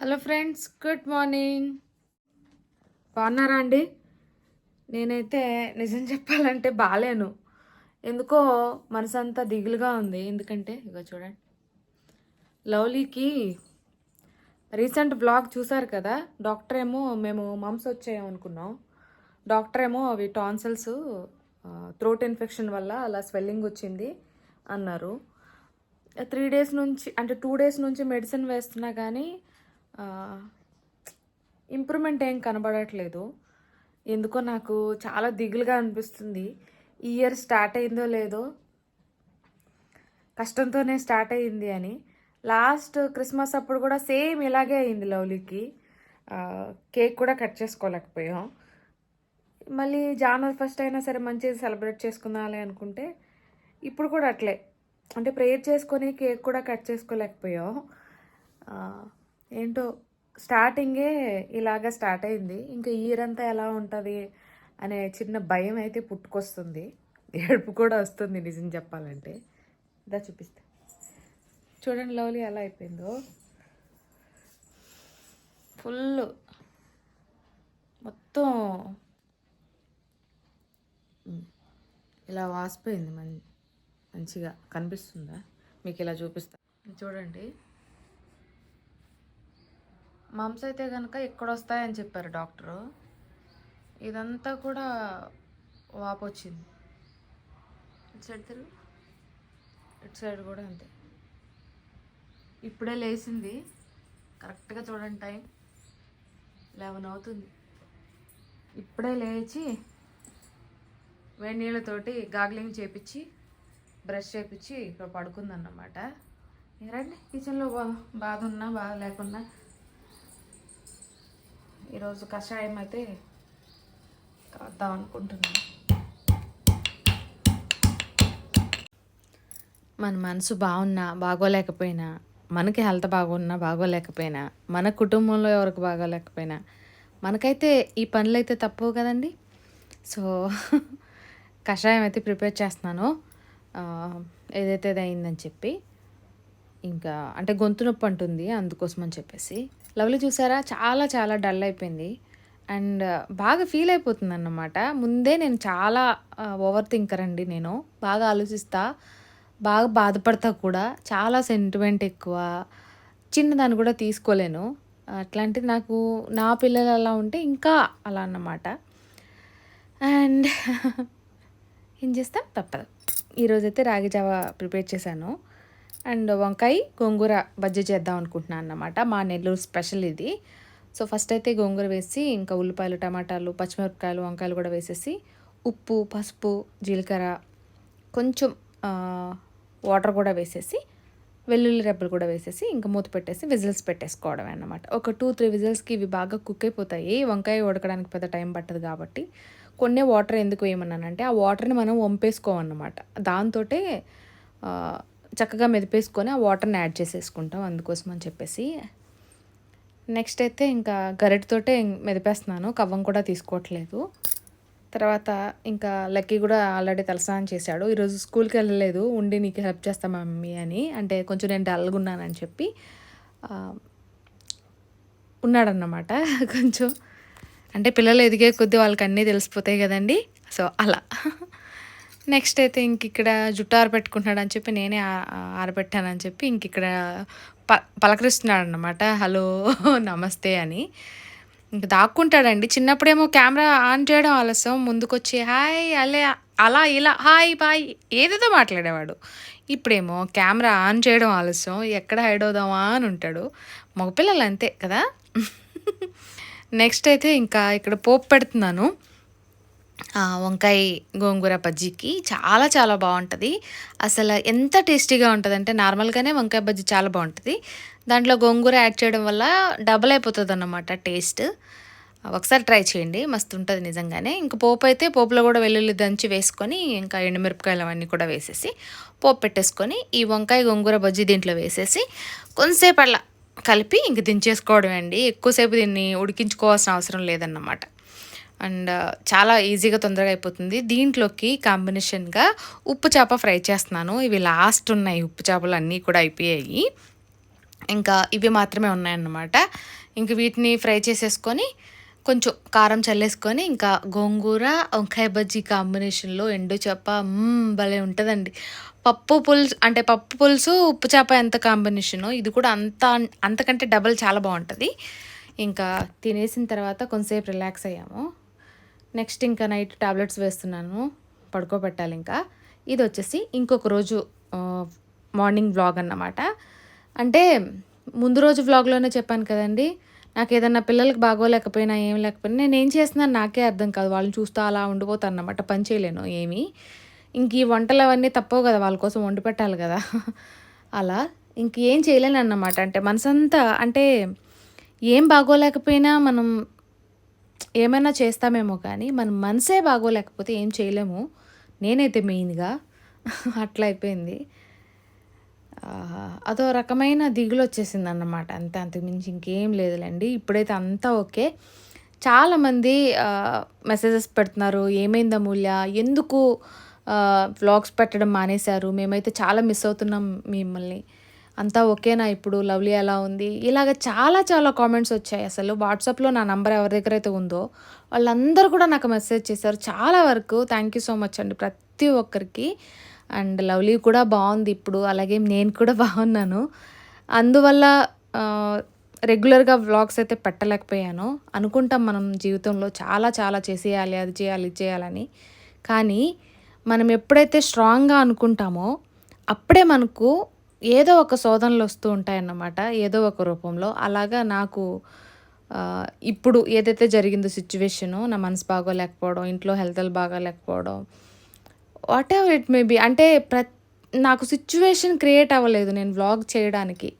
Hello friends good morning. బాగున్నారా అండి? నేనైతే నిజం చెప్పాలంటే బాగాలేను ఎందుకో మనసంతా దిగులుగా ఉంది. ఎందుకంటే ఇగో చూడండి. లవ్లీకి రీసెంట్ బ్లాగ్ చూసారు కదా? డాక్టర్ ఏమో మేము మమ్స్ వచ్చాయనుకున్నాం. డాక్టర్ ఏమో అవి టాన్సిల్స్ థ్రోట్ ఇన్ఫెక్షన్ వల్ల అలా స్వెల్లింగ్ వచ్చింది అన్నారు. త్రీ డేస్ నుంచి అంటే టూ డేస్ నుంచి మెడిసిన్ వేస్తున్నా కానీ ఇంప్రూవ్మెంట్ ఏం కనబడట్లేదు. ఎందుకో నాకు చాలా దిగులుగా అనిపిస్తుంది. ఈ ఇయర్ స్టార్ట్ అయిందో లేదో కష్టంతోనే స్టార్ట్ అయ్యింది అని. లాస్ట్ క్రిస్మస్ అప్పుడు కూడా సేమ్ ఇలాగే అయింది లవ్లీకి. కేక్ కూడా కట్ చేసుకోలేకపోయాం. మళ్ళీ జనవరి ఫస్ట్ అయినా సరే మంచిగా సెలబ్రేట్ చేసుకుందాలి అనుకుంటే ఇప్పుడు కూడా అట్లే. అంటే ప్రేయర్ చేసుకొని కేక్ కూడా కట్ చేసుకోలేకపోయాం. ఏంటో స్టార్టింగే ఇలాగా స్టార్ట్ అయింది. ఇంకా ఇయర్ అంతా ఎలా ఉంటుంది అనే చిన్న భయం అయితే పుట్టుకొస్తుంది. ఏడుపు కూడా వస్తుంది నిజం చెప్పాలంటే. ఇదా చూపిస్తా. చూడండి లవ్లీ ఎలా అయిపోయిందో. ఫుల్ మొత్తం ఇలా వాసిపోయింది మం మంచిగా. కనిపిస్తుందా? మీకు ఇలా చూపిస్తా. చూడండి. మమ్స్ అయితే కనుక ఎక్కడ వస్తాయని చెప్పారు డాక్టరు. ఇదంతా కూడా వాపు వచ్చింది ఇటు సైడ్ తిరుగు. ఇటు సైడ్ కూడా అంతే. ఇప్పుడే లేచింది. కరెక్ట్గా చూడండి టైం. లెవెన్ అవుతుంది. ఇప్పుడే లేచి వేడి నీళ్ళతోటి గాగ్లింగ్ చేపించి బ్రష్ చేపించి ఇక్కడ పడుకుందన్నమాట. రండి కిచెన్లో బా బాధ ఉన్నా బాధ లేకున్నా ఈరోజు కషాయం అయితే కాద్దాం అనుకుంటున్నాను. మన మనసు బాగున్నా బాగోలేకపోయినా మనకి హెల్త్ బాగున్నా బాగోలేకపోయినా మన కుటుంబంలో ఎవరికి బాగోలేకపోయినా మనకైతే ఈ పనులు అయితే తప్పవు కదండి. సో కషాయం అయితే ప్రిపేర్ చేస్తున్నాను. ఏదైతే అది అయిందని చెప్పి. ఇంకా అంటే గొంతు నొప్పి అంటుంది అందుకోసం అని చెప్పేసి. లవ్లీ చూసారా? చాలా చాలా డల్ అయిపోయింది. అండ్ బాగా ఫీల్ అయిపోతుంది అన్నమాట ముందే నేను చాలా ఓవర్ థింకర్ అండి నేను. బాగా ఆలోచిస్తా బాగా బాధపడతా కూడా. చాలా సెంటిమెంట్ ఎక్కువ. చిన్నదాన్ని కూడా తీసుకోలేను. అట్లాంటిది నాకు నా పిల్లలు అలా ఉంటే ఇంకా అలా అన్నమాట. అండ్ ఏం చేస్తాం? తప్పదు. ఈరోజైతే రాగి జావా ప్రిపేర్ చేశాను. అండ్ వంకాయ గోంగూర బజ్జీ చేద్దాం అనుకుంటున్నాను అన్నమాట. మా నెల్లూరు స్పెషల్ ఇది. సో ఫస్ట్ అయితే గోంగూర వేసి ఇంకా ఉల్లిపాయలు టమాటాలు పచ్చిమిరపకాయలు వంకాయలు కూడా వేసేసి ఉప్పు పసుపు జీలకర్ర కొంచెం వాటర్ కూడా వేసేసి వెల్లుల్లి రెబ్బలు కూడా వేసేసి ఇంకా మూత పెట్టేసి విజిల్స్ పెట్టేసుకోవడమే అన్నమాట. ఒక టూ త్రీ విజిల్స్కి ఇవి బాగా కుక్ అయిపోతాయి. వంకాయ ఉడకడానికి పెద్ద టైం పట్టదు కాబట్టి కొన్ని వాటర్ ఎందుకు వేయమన్నానంటే ఆ వాటర్ని మనం వంపేసుకోమన్నమాట. దాంతో చక్కగా మెదిపేసుకొని ఆ వాటర్ని యాడ్ చేసేసుకుంటాం అందుకోసం అని చెప్పేసి. నెక్స్ట్ అయితే ఇంకా గరిటతోటే మెదిపేస్తున్నాను కవ్వం కూడా తీసుకోవట్లేదు. తర్వాత ఇంకా లక్కీ కూడా ఆల్రెడీ తలస్నానం చేశాడు. ఈరోజు స్కూల్కి వెళ్ళలేదు ఉండి నీకు హెల్ప్ చేస్తా మమ్మీ అని. అంటే కొంచెం నేను డల్గా ఉన్నానని చెప్పి ఉన్నాడన్నమాట. కొంచెం అంటే పిల్లలు ఎదిగే కొద్దీ వాళ్ళకి అన్నీ తెలిసిపోతాయి కదండి. సో అలా. నెక్స్ట్ అయితే ఇంక ఇక్కడ జుట్టు ఆరబెట్టుకుంటున్నాడు అని చెప్పి నేనే ఆరబెట్టానని చెప్పి ఇంక ఇక్కడ ప పలకరిస్తున్నాడు అనమాట హలో నమస్తే అని. ఇంక దాక్కుంటాడండి. చిన్నప్పుడేమో కెమెరా ఆన్ చేయడం ఆలస్యం. ముందుకొచ్చి హాయ్ అలే అలా ఇలా హాయ్ బాయ్ ఏదేదో మాట్లాడేవాడు. ఇప్పుడేమో కెమెరా ఆన్ చేయడం ఆలస్యం. ఎక్కడ హైడ్ అవుదామా అని ఉంటాడు. మగపిల్లలు అంతే కదా? నెక్స్ట్ అయితే ఇంకా ఇక్కడ పోపు పెడుతున్నాను. వంకాయ గోంగూర బజ్జీకి చాలా చాలా బాగుంటుంది. అసలు ఎంత టేస్టీగా ఉంటుంది అంటే నార్మల్గానే వంకాయ బజ్జీ చాలా బాగుంటుంది. దాంట్లో గోంగూర యాడ్ చేయడం వల్ల డబుల్ అయిపోతుంది అన్నమాట టేస్ట్. ఒకసారి ట్రై చేయండి మస్తు ఉంటుంది నిజంగానే. ఇంకా పోపు అయితే పోపులో కూడా వెల్లుల్లి దంచి వేసుకొని ఇంకా ఎండుమిరపకాయలు అవన్నీ కూడా వేసేసి పోపు పెట్టేసుకొని ఈ వంకాయ గోంగూర బజ్జీ దీంట్లో వేసేసి కొంతసేపు అలా కలిపి ఇంక దించేసుకోవడమే అండి. ఎక్కువసేపు దీన్ని ఉడికించుకోవాల్సిన అవసరం లేదన్నమాట. అండ్ చాలా ఈజీగా తొందరగా అయిపోతుంది. దీంట్లోకి కాంబినేషన్గా ఉప్పు చేప ఫ్రై చేస్తున్నాను. ఇవి లాస్ట్ ఉన్నాయి ఉప్పు చేపలు అన్నీ కూడా అయిపోయాయి. ఇంకా ఇవి మాత్రమే ఉన్నాయన్నమాట. ఇంక వీటిని ఫ్రై చేసేసుకొని కొంచెం కారం చల్లేసుకొని ఇంకా గోంగూర వంకాయ బజ్జీ కాంబినేషన్లో ఎండు చేప భలే ఉంటుందండి. పప్పు పులుసు అంటే పప్పు పులుసు ఉప్పు చేప ఎంత కాంబినేషను ఇది కూడా అంత అంతకంటే డబల్ చాలా బాగుంటుంది. ఇంకా తినేసిన తర్వాత కొంతసేపు రిలాక్స్ అయ్యాము. నెక్స్ట్ ఇంకా నైట్ టాబ్లెట్స్ వేస్తున్నాను పడుకోబెట్టాలి ఇంకా. ఇది వచ్చేసి ఇంకొక రోజు మార్నింగ్ వ్లాగ్ అన్నమాట. అంటే ముందు రోజు వ్లాగ్లోనే చెప్పాను కదండి నాకు ఏదన్నా పిల్లలకి బాగోలేకపోయినా ఏం లేకపోయినా నేను ఏం చేస్తున్నాను నాకే అర్థం కాదు. వాళ్ళని చూస్తూ అలా ఉండిపోతాను అన్నమాట పని చేయలేను ఏమీ. ఇంక ఈ వంటలు అవన్నీ తప్పవు కదా వాళ్ళ కోసం వండి పెట్టాలి కదా. అలా ఇంక ఏం చేయలేను అన్నమాట అంటే మనసంతా అంటే ఏం బాగోలేకపోయినా మనం ఏమైనా చేస్తామేమో కానీ మన మనసే బాగోలేకపోతే ఏం చేయలేము. నేనైతే మెయిన్గా అట్లా అయిపోయింది. ఆహా, అదో రకమైన దిగులు వచ్చేసింది అన్నమాట అంతే అంతకుమించి ఇంకేం లేదులేండి. ఇప్పుడైతే అంతా ఓకే. చాలామంది మెసేజెస్ పెడుతున్నారు ఏమైంది అమూల్య ఎందుకు వ్లాగ్స్ పెట్టడం మానేశారు? మేమైతే చాలా మిస్ అవుతున్నాం మిమ్మల్ని. అంతా ఓకేనా ఇప్పుడు? లవ్లీ ఎలా ఉంది? ఇలాగ చాలా చాలా కామెంట్స్ వచ్చాయి అసలు. వాట్సాప్లో నా నంబర్ ఎవరి దగ్గర అయితే ఉందో వాళ్ళందరూ కూడా నాకు మెసేజ్ చేశారు. చాలా వరకు థ్యాంక్ యూ సో మచ్ అండి ప్రతి ఒక్కరికి. అండ్ లవ్లీ కూడా బాగుంది ఇప్పుడు. అలాగే నేను కూడా బాగున్నాను. అందువల్ల రెగ్యులర్గా వ్లాగ్స్ అయితే పెట్టలేకపోయాను. అనుకుంటాం మనం జీవితంలో చాలా చాలా చేసేయాలి అది చేయాలి ఇది చేయాలని. కానీ మనం ఎప్పుడైతే స్ట్రాంగ్గా అనుకుంటామో అప్పుడే మనకు ఏదో ఒక శోధనలు వస్తూ ఉంటాయన్నమాట. ఏదో ఒక రూపంలో. అలాగా నాకు ఇప్పుడు ఏదైతే జరిగిందో సిచ్యువేషను నా మనసు బాగోలేకపోవడం ఇంట్లో హెల్త్ బాగోలేకపోవడం whatever it may be. అంటే ప్ర నాకు సిచ్యువేషన్ క్రియేట్ అవ్వలేదు నేను వ్లాగ్ చేయడానికి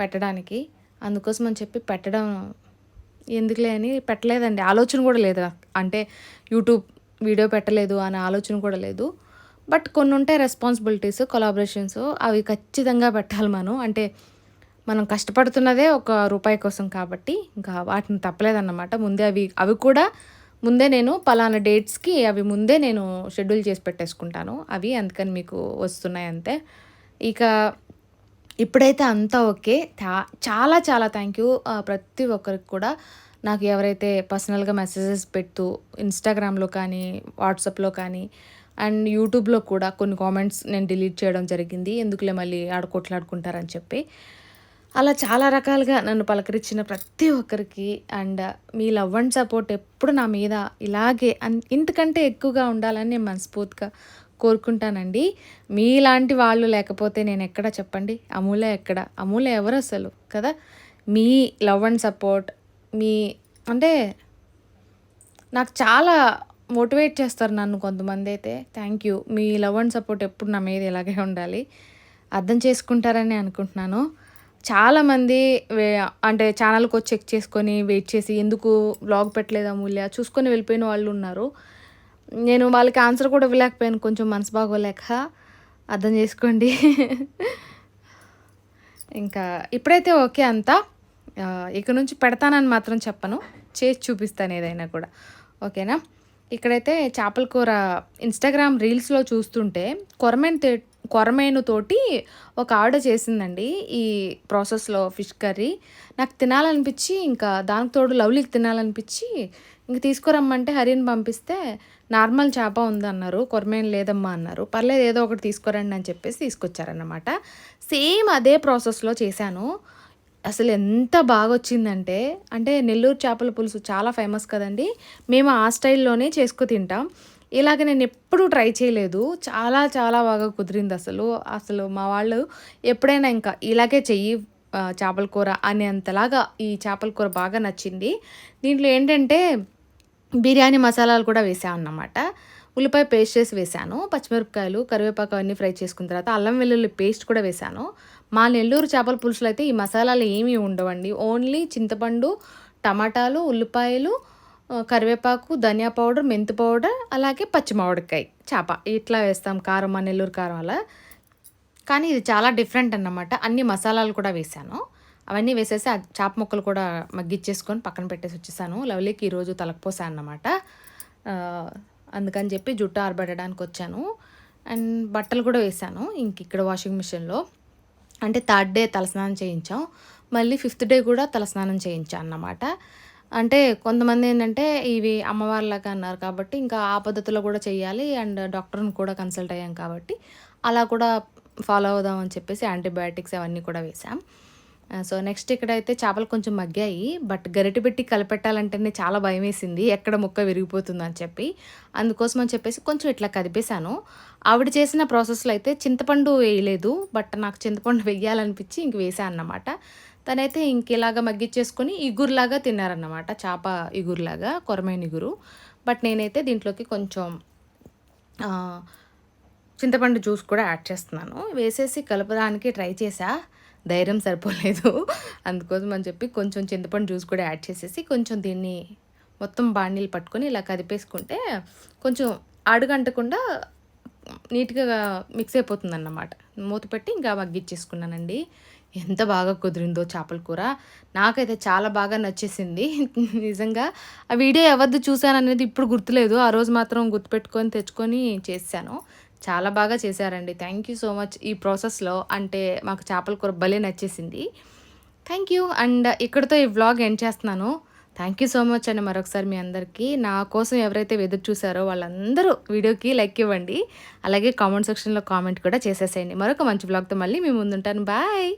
పెట్టడానికి. అందుకోసం అని చెప్పి పెట్టడం ఎందుకులే అని పెట్టలేదండి. ఆలోచన కూడా లేదు. అంటే యూట్యూబ్ వీడియో పెట్టలేదు అనే ఆలోచన కూడా లేదు. బట్ కొన్ని ఉంటాయి రెస్పాన్సిబిలిటీస్ కొలాబరేషన్స్ అవి ఖచ్చితంగా పెట్టాలి మనం. అంటే మనం కష్టపడుతున్నదే ఒక రూపాయి కోసం కాబట్టి ఇంకా వాటిని తప్పలేదన్నమాట. ముందే అవి అవి కూడా ముందే నేను పలానా డేట్స్కి అవి ముందే నేను షెడ్యూల్ చేసి పెట్టేసుకుంటాను. అవి అందుకని మీకు వస్తున్నాయి అంతే. ఇక ఇప్పుడైతే అంతా ఓకే. థా- చాలా చాలా థ్యాంక్ యూ ప్రతి ఒక్కరికి కూడా నాకు ఎవరైతే పర్సనల్గా మెసేజెస్ పెడుతూ ఇన్స్టాగ్రామ్లో కానీ వాట్సాప్లో కానీ అండ్ యూట్యూబ్లో కూడా కొన్ని కామెంట్స్ నేను డిలీట్ చేయడం జరిగింది. ఎందుకులే మళ్ళీ ఆడ కొట్లాడుకుంటారని చెప్పి. అలా చాలా రకాలుగా నన్ను పలకరించిన ప్రతి ఒక్కరికి అండ్ మీ లవ్ అండ్ సపోర్ట్ ఎప్పుడు నా మీద ఇలాగే అన్- ఇంతకంటే ఎక్కువగా ఉండాలని నేను మనస్ఫూర్తిగా కోరుకుంటానండి. మీలాంటి వాళ్ళు లేకపోతే నేను ఎక్కడ చెప్పండి? అమూల ఎక్కడ? అమూల ఎవరు అసలు? కదా? మీ లవ్ అండ్ సపోర్ట్ మీ అంటే నాకు చాలా మోటివేట్ చేస్తారు నన్ను కొంతమంది అయితే. థ్యాంక్ యూ మీ లవ్ అండ్ సపోర్ట్ ఎప్పుడు నా మీద ఇలాగే ఉండాలి. అర్థం చేసుకుంటారని అనుకుంటున్నాను. చాలామంది అంటే ఛానల్కి వచ్చి చెక్ చేసుకొని వెయిట్ చేసి ఎందుకు బ్లాగ్ పెట్టలేదా మూల్య? చూసుకొని వెళ్ళిపోయిన వాళ్ళు ఉన్నారు. నేను వాళ్ళకి ఆన్సర్ కూడా ఇవ్వలేకపోయాను. కొంచెం మనసు బాగోలేక. అర్థం చేసుకోండి. ఇంకా ఇప్పుడైతే ఓకే అంతా. ఇక నుంచి పెడతానని మాత్రం చెప్పను. చేసి చూపిస్తాను ఏదైనా కూడా. ఓకేనా? ఇక్కడైతే చేపల కూర ఇన్స్టాగ్రామ్ రీల్స్లో చూస్తుంటే కొరమేను తే కొరమేను తోటి ఒక ఆర్డర్ చేసిందండి ఈ ప్రాసెస్లో ఫిష్ కర్రీ. నాకు తినాలనిపించి ఇంకా దానికి తోడు లవ్లీకి తినాలనిపించి ఇంక తీసుకురమ్మంటే హరిని పంపిస్తే నార్మల్ చేప ఉందన్నారు కొరమేను లేదమ్మా అన్నారు. పర్లేదు ఏదో ఒకటి తీసుకురండి అని చెప్పేసి తీసుకొచ్చారన్నమాట. సేమ్ అదే ప్రాసెస్లో చేశాను. అసలు ఎంత బాగా వచ్చిందంటే అంటే నెల్లూరు చేపల పులుసు చాలా ఫేమస్ కదండి. మేము ఆ స్టైల్లోనే చేసుకు తింటాం. ఇలాగ నేను ఎప్పుడూ ట్రై చేయలేదు. చాలా చాలా బాగా కుదిరింది అసలు. అసలు మా వాళ్ళు ఎప్పుడైనా ఇంకా ఇలాగే చెయ్యి చేపల కూర అనేంతలాగా ఈ చేపల కూర బాగా నచ్చింది. దీంట్లో ఏంటంటే బిర్యానీ మసాలాలు కూడా వేసామన్నమాట. అన్నమాట ఉల్లిపాయ పేస్ట్ చేసి వేసాను పచ్చిమిరపకాయలు కరివేపాకు అవన్నీ ఫ్రై చేసుకున్న తర్వాత అల్లం వెల్లుల్లి పేస్ట్ కూడా వేసాను మా నెల్లూరు చేపల పులుసులు అయితే ఈ మసాలాలు ఏమీ ఉండవండి. ఓన్లీ చింతపండు టమాటాలు ఉల్లిపాయలు కరివేపాకు ధనియా పౌడర్ మెంతి పౌడర్ అలాగే పచ్చి మామిడికాయ చేప. ఇట్లా వేస్తాం కారం మా నెల్లూరు కారం అలా. కానీ ఇది చాలా డిఫరెంట్ అన్నమాట. అన్ని మసాలాలు కూడా వేసాను అవన్నీ వేసేసి ఆ చేప ముక్కలు కూడా మగ్గిచ్చేసుకొని పక్కన పెట్టేసి వచ్చేసాను. లవ్లీకి ఈరోజు తలకపోసాను అన్నమాట. అందుకని చెప్పి జుట్టు ఆరబెట్టడానికి వచ్చాను. అండ్ బట్టలు కూడా వేసాను ఇంక ఇక్కడ వాషింగ్ మిషన్లో. అంటే థర్డ్ డే తలస్నానం చేయించాం. మళ్ళీ ఫిఫ్త్ డే కూడా తలస్నానం చేయించాం అన్నమాట. అంటే కొంతమంది ఏంటంటే ఇవి అమ్మవారిలాగా అన్నారు కాబట్టి ఇంకా ఆ పద్ధతిలో కూడా చేయాలి అండ్ డాక్టర్ని కూడా కన్సల్ట్ అయ్యాం కాబట్టి అలా కూడా ఫాలో అవుదామని చెప్పేసి యాంటీబయాటిక్స్ అవన్నీ కూడా వేసాం సో నెక్స్ట్ ఇక్కడైతే చేపలు కొంచెం మగ్గాయి బట్ గరిటె పెట్టి కలిపెట్టాలంటేనే చాలా భయం వేసింది ఎక్కడ ముక్క విరిగిపోతుందని అని చెప్పి. అందుకోసం అని చెప్పేసి కొంచెం ఇట్లా కదిపేశాను. ఆవిడ చేసిన ప్రాసెస్లో అయితే చింతపండు వేయలేదు బట్ నాకు చింతపండు వేయాలనిపించి ఇంక వేసాను అన్నమాట. తనైతే ఇంకేలాగా మగ్గిచ్చేసుకొని ఇగురులాగా తిన్నారన్నమాట. చేప ఇగురులాగా కొరమైన ఇగురు. బట్ నేనైతే దీంట్లోకి కొంచెం చింతపండు జ్యూస్ కూడా యాడ్ చేస్తున్నాను. వేసేసి కలపడానికి ట్రై చేసా ధైర్యం సరిపోలేదు. అందుకోసం అని చెప్పి కొంచెం చింతపండు జ్యూస్ కూడా యాడ్ చేసేసి కొంచెం దీన్ని మొత్తం బాణీలు పట్టుకొని ఇలా కదిపేసుకుంటే కొంచెం అడుగంటకుండా నీట్గా మిక్స్ అయిపోతుంది అన్నమాట మూత పెట్టి ఇంకా మగ్గిచ్చేసుకున్నానండి. ఎంత బాగా కుదిరిందో చేపల కూర. నాకైతే చాలా బాగా నచ్చేసింది. నిజంగా ఆ వీడియో ఎవరిది చూశాననేది ఇప్పుడు గుర్తులేదు. ఆ రోజు మాత్రం గుర్తుపెట్టుకొని తెచ్చుకొని చేశాను. చాలా బాగా చేశారండి. థ్యాంక్ యూ సో మచ్ ఈ ప్రాసెస్లో అంటే మాకు చేపల కూర భలే నచ్చేసింది. థ్యాంక్ యూ అండ్ ఇక్కడితో ఈ వ్లాగ్ ఎండ్ చేస్తున్నాను. థ్యాంక్ యూ సో మచ్ అండి మరొకసారి మీ అందరికీ నా కోసం ఎవరైతే ఎదురు చూసారో వాళ్ళందరూ వీడియోకి లైక్ ఇవ్వండి. అలాగే కామెంట్ సెక్షన్లో కామెంట్ కూడా చేసేసేయండి. మరొక మంచి బ్లాగ్తో మళ్ళీ మీ ముందుంటాను. బాయ్